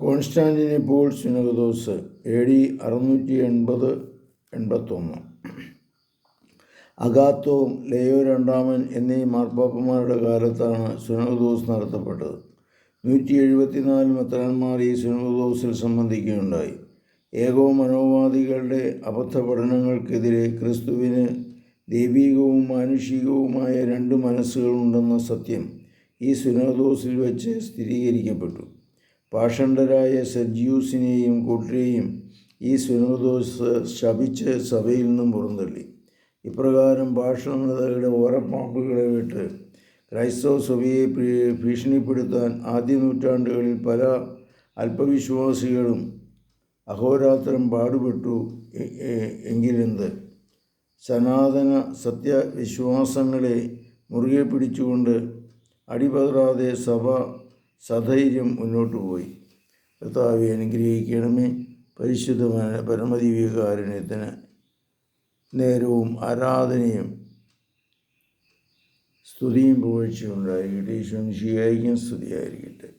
കോൺസ്റ്റാന്റിനിപ്പോൾ സിനഗദോസ് A D അറുന്നൂറ്റി എൺപത് എൺപത്തൊന്ന്. അഗാത്തോ ലയോ രണ്ടാമൻ എന്നീ മാർപ്പാപ്പന്മാരുടെ കാലത്താണ് സുനഗദോസ് നടത്തപ്പെട്ടത്. നൂറ്റി എഴുപത്തിനാല് മെത്രാന്മാർ ഈ സുനഗദോസിൽ സംബന്ധിക്കുകയുണ്ടായി. ഏകോ മനോവാദികളുടെ അബദ്ധ പഠനങ്ങൾക്കെതിരെ ക്രിസ്തുവിന് ദൈവികവും മാനുഷികവുമായ രണ്ട് മനസ്സുകളുണ്ടെന്ന സത്യം ഈ സുനഗദോസിൽ വെച്ച് സ്ഥിരീകരിക്കപ്പെട്ടു. പാഷണ്ഡരായ സെർജിയൂസിനെയും കൂട്ടരെയും ഈ സുനകദോസ് ശപിച്ച് സഭയിൽ നിന്നും പുറന്തള്ളി. ഇപ്രകാരം ഭാഷണതയുടെ ഓരപ്പാമ്പുകളെ വിട്ട് ക്രൈസ്തവ സഭയെ ഭീഷണിപ്പെടുത്താൻ ആദ്യ നൂറ്റാണ്ടുകളിൽ പല അല്പവിശ്വാസികളും അഹോരാത്രം പാടുപെട്ടു എങ്കിലെന്ത്? സനാതന സത്യവിശ്വാസങ്ങളെ മുറുകെ പിടിച്ചുകൊണ്ട് അടിപതറാതെ സഭ സധൈര്യം മുന്നോട്ട് പോയി. കർത്താവെ അനുഗ്രഹിക്കണമേ. പരിശുദ്ധമായ പരമദിവ്യകാരുണ്യത്തിന് നേരവും ആരാധനയും സ്തുതിയും പോഴ്ചയുണ്ടായിരിക്കട്ടെ ഈശ്വരൻ ശിയായിരിക്കും സ്തുതിയായിരിക്കട്ടെ.